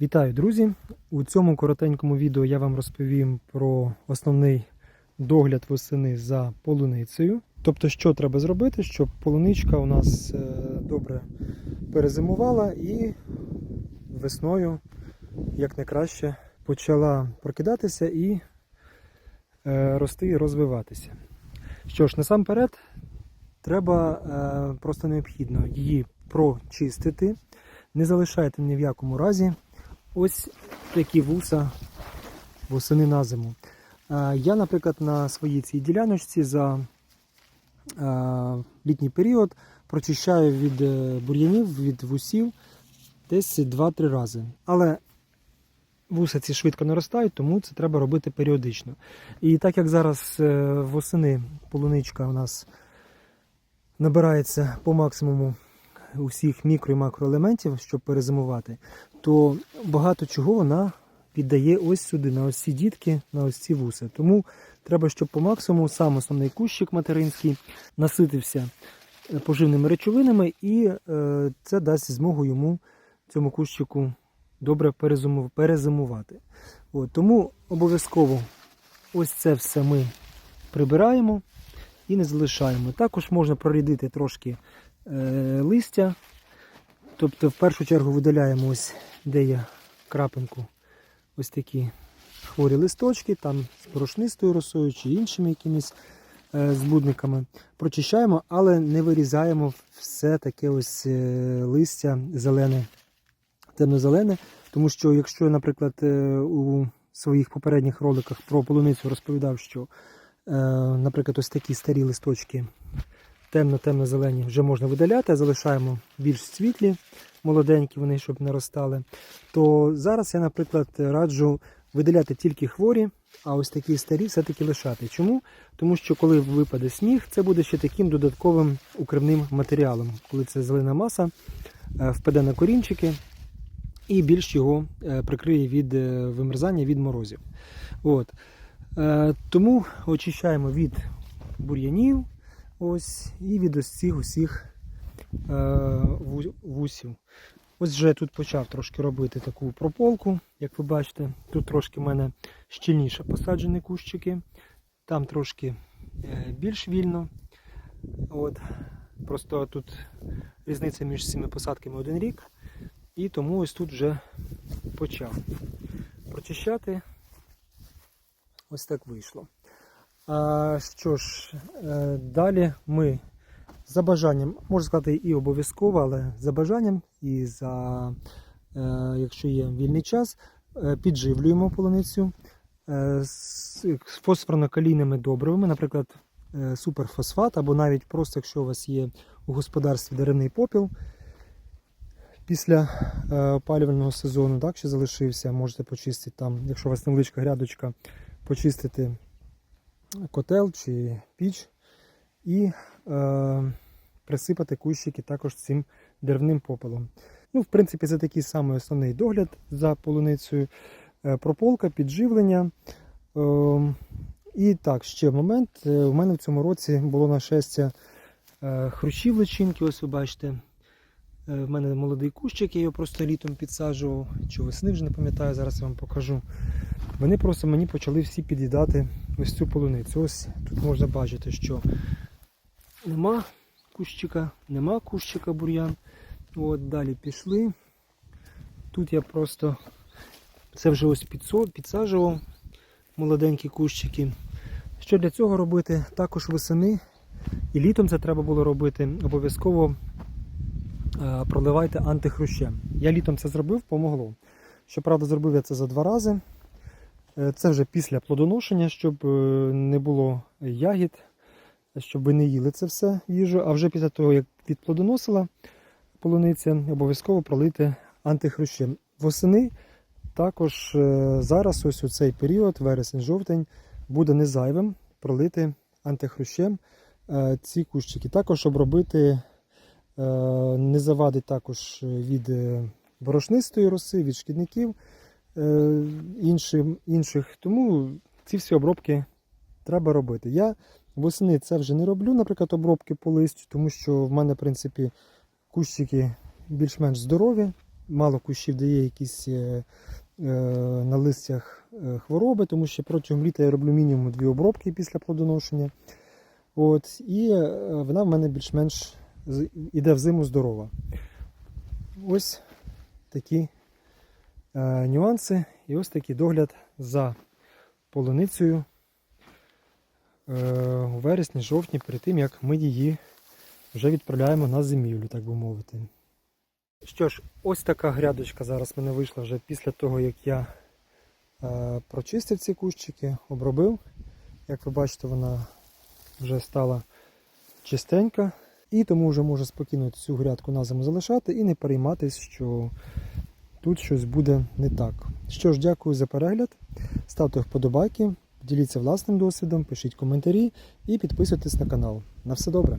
Вітаю, друзі! У цьому коротенькому відео я вам розповім про основний догляд восени за полуницею. Тобто, що треба зробити, щоб полуничка у нас е, добре перезимувала і весною, як найкраще, почала прокидатися і е, рости і розвиватися. Що ж, насамперед, треба е, просто необхідно її прочистити. Не залишайте ні в якому разі ось такі вуса восени на зиму. Е, Я, наприклад, на своїй цій діляночці за е, літній період прочищаю від е, бур'янів, від вусів десь 2-3 рази. Але вуса ці швидко наростають, тому це треба робити періодично. І так як зараз восени полуничка у нас набирається по максимуму усіх мікро і макроелементів, щоб перезимувати, то багато чого вона піддає ось сюди, на ось ці дітки, на ось ці вуси. Тому треба, щоб по максимуму сам основний кущик материнський наситився е, поживними речовинами, і е, це дасть змогу йому цьому кущику добре перезимувати. От, тому обов'язково ось це все ми прибираємо і не залишаємо. Також можна прорядити трошки е, листя. Тобто, в першу чергу видаляємо ось, де є крапинку, ось такі хворі листочки, там з порошнистою росою чи іншими якимись е, збудниками. Прочищаємо, але не вирізаємо все таке ось е, листя зелене, темно-зелене. Тому що, якщо я, наприклад, е, у своїх попередніх роликах про полуницю розповідав, що, наприклад, ось такі старі листочки темно-темно-зелені вже можна видаляти, залишаємо більш світлі, молоденькі вони, щоб не ростали. То зараз я, наприклад, раджу видаляти тільки хворі, а ось такі старі все-таки лишати. Чому? Тому що коли випаде сніг, це буде ще таким додатковим укривним матеріалом, коли ця зелена маса е, впаде на корінчики і більш його е, прикриє від е, вимерзання, від морозів. От. Тому очищаємо від бур'янів, ось, і від ось цих усіх е, вусів. Ось вже тут почав трошки робити таку прополку, як ви бачите. Тут трошки в мене щільніше посаджені кущики, там трошки е, більш вільно. От. Просто тут різниця між цими посадками один рік. І тому ось тут вже почав прочищати. Ось так вийшло. Що ж, е, далі ми за бажанням, можна сказати, і обов'язково, але за бажанням, і за, е, якщо є вільний час, е, підживлюємо полуницю з фосфорно-калійними добривами, наприклад, суперфосфат, або навіть просто, якщо у вас є у господарстві деревний попіл, після опалювального сезону, так, ще залишився, можете почистити там, якщо у вас невеличка грядочка, почистити котел чи піч і е, присипати кущики також цим деревним попелом. Ну, в принципі, це такий самий основний догляд за полуницею, Е, прополка, підживлення. Е, і так, ще момент. Е, У мене в цьому році було нашестя е, хрущів личинки, ось ви бачите. Е, В мене молодий кущик, я його просто літом підсаджував, чи весни вже не пам'ятаю, зараз я вам покажу. Вони просто мені почали всі під'їдати ось цю полуницю. Ось тут можна бачити, що нема кущика, нема кущика бур'ян. От далі пішли. Тут я просто це вже ось підсаджував молоденькі кущики. Що для цього робити? Також весени і літом це треба було робити. Обов'язково е, проливайте антихрущем. Я літом це зробив, помогло. Щоправда, зробив я це за два рази. Е, Це вже після плодоношення, щоб е, не було ягід, щоб ви не їли це все їжу. А вже після того, як відплодоносила полуниця, обов'язково пролити антихрущем. Восени також е, зараз, ось у цей період, вересень-жовтень, буде не зайвим пролити антихрущем ці кущики. Також обробити не завадить також від борошнистої роси, від шкідників іншим, інших. Тому ці всі обробки треба робити. Я восени це вже не роблю, наприклад, обробки по листю, тому що в мене, в принципі, кущики більш-менш здорові. мало кущів дає якісь е, е, на листях е, хвороби, тому що протягом літа я роблю мінімум дві обробки після плодоношення. От, і е, вона в мене більш-менш іде в зиму здорова. Ось такі е, нюанси і ось такий догляд за полуницею е, у вересні-жовтні, перед тим як ми її вже відправляємо на зимівлю, так би мовити. Що ж, ось така грядочка зараз в мене вийшла вже після того, як я е, прочистив ці кущики, обробив. Як ви бачите, вона вже стала чистенька. І тому вже можу спокійно цю грядку на зиму залишати і не перейматись, що тут щось буде не так. Що ж, дякую за перегляд. Ставте вподобайки, діліться власним досвідом, пишіть коментарі і підписуйтесь на канал. На все добре!